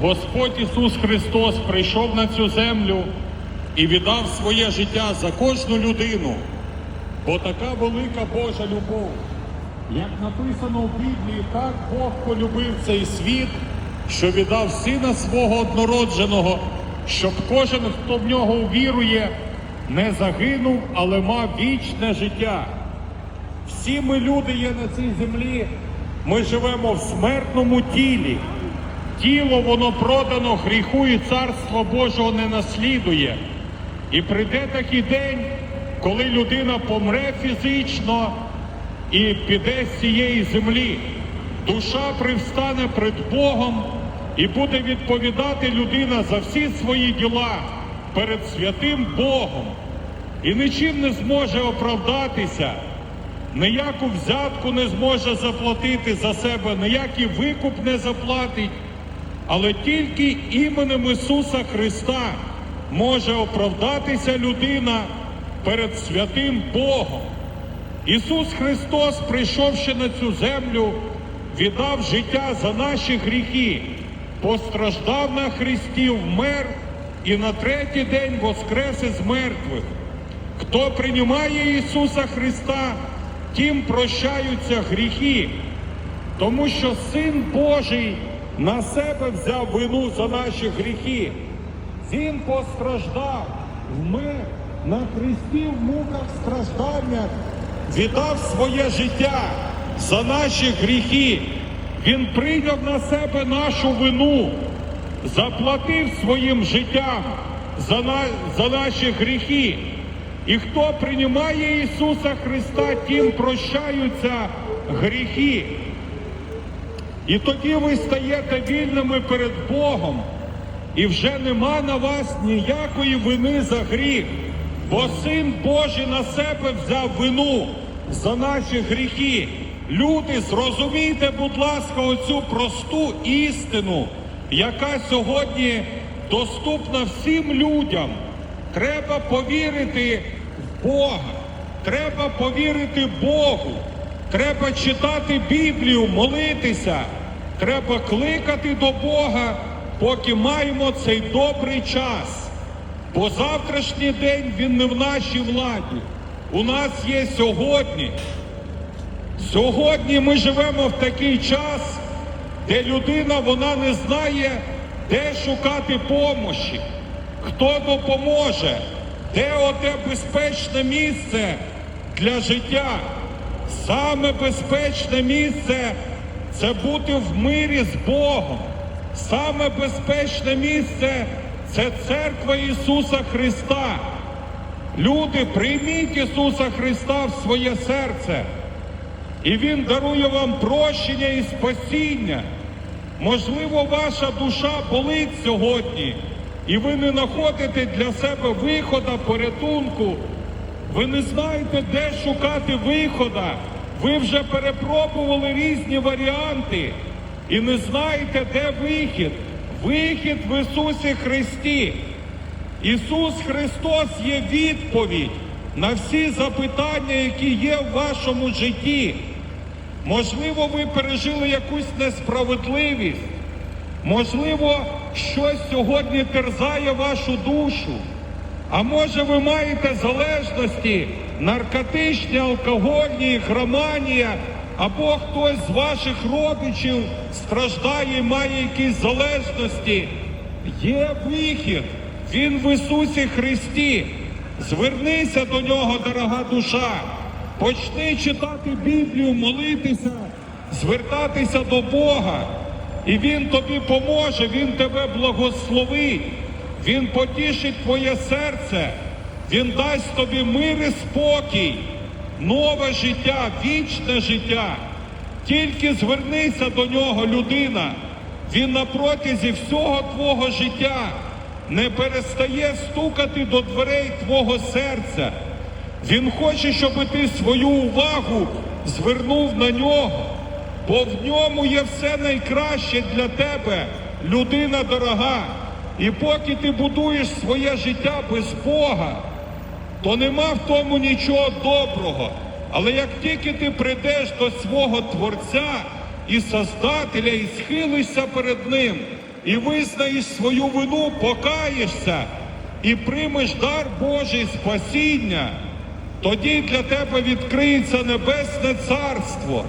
Господь Ісус Христос прийшов на цю землю і віддав своє життя за кожну людину, бо така велика Божа любов. Як написано в Біблії, так Бог полюбив цей світ, що віддав сина свого однородженого, щоб кожен, хто в нього увірує, не загинув, але мав вічне життя. Всі ми люди є на цій землі, ми живемо в смертному тілі. Тіло воно продано гріху і царство Божого не наслідує. І прийде такий день, коли людина помре фізично і піде з цієї землі. Душа привстане перед Богом і буде відповідати людина за всі свої діла перед святим Богом. І нічим не зможе оправдатися, ніяку взятку не зможе заплатити за себе, ніякий викуп не заплатить, але тільки іменем Ісуса Христа може оправдатися людина перед святим Богом. Ісус Христос, прийшовши на цю землю, віддав життя за наші гріхи, постраждав на Христі, вмер і на третій день воскрес із мертвих. Хто приймає Ісуса Христа, тим прощаються гріхи, тому що Син Божий на себе взяв вину за наші гріхи. Він постраждав, вмер на Христі в муках стражданнях, віддав своє життя за наші гріхи. Він прийняв на себе нашу вину, заплатив своїм життям за, на, за наші гріхи. І хто приймає Ісуса Христа, тим прощаються гріхи. І тоді ви стаєте вільними перед Богом, і вже нема на вас ніякої вини за гріх, бо Син Божий на себе взяв вину за наші гріхи. Люди, зрозумійте, будь ласка, оцю просту істину, яка сьогодні доступна всім людям. Треба повірити в Бога, треба повірити Богу, треба читати Біблію, молитися, треба кликати до Бога, поки маємо цей добрий час. Бо завтрашній день він не в нашій владі. У нас є сьогодні. Сьогодні ми живемо в такий час, де людина вона не знає, де шукати помощі, хто допоможе, де оте безпечне місце для життя. Саме безпечне місце це бути в мирі з Богом. Саме безпечне місце це церква Ісуса Христа. Люди, прийміть Ісуса Христа в своє серце. І Він дарує вам прощення і спасіння. Можливо, ваша душа болить сьогодні, і ви не знаходите для себе вихода, порятунку. Ви не знаєте, де шукати вихода. Ви вже перепробували різні варіанти і не знаєте, де вихід. Вихід в Ісусі Христі. Ісус Христос є відповідь на всі запитання, які є в вашому житті. Можливо, ви пережили якусь несправедливість. Можливо, щось сьогодні терзає вашу душу. А може ви маєте залежності, наркотичні, алкогольні, громанія, або хтось з ваших родичів страждає і має якісь залежності. Є вихід, він в Ісусі Христі. Звернися до нього, дорога душа. Почни читати Біблію, молитися, звертатися до Бога. І Він тобі поможе, Він тебе благословить, Він потішить твоє серце, Він дасть тобі мир і спокій, нове життя, вічне життя. Тільки звернися до нього, людина. Він на протязі всього твого життя не перестає стукати до дверей твого серця. Він хоче, щоб ти свою увагу звернув на нього, бо в ньому є все найкраще для тебе, людина дорога. І поки ти будуєш своє життя без Бога, то нема в тому нічого доброго. Але як тільки ти прийдеш до свого Творця і Создателя, і схилишся перед Ним, і визнаєш свою вину, покаєшся і приймеш дар Божий спасіння, тоді для тебе відкриється небесне царство.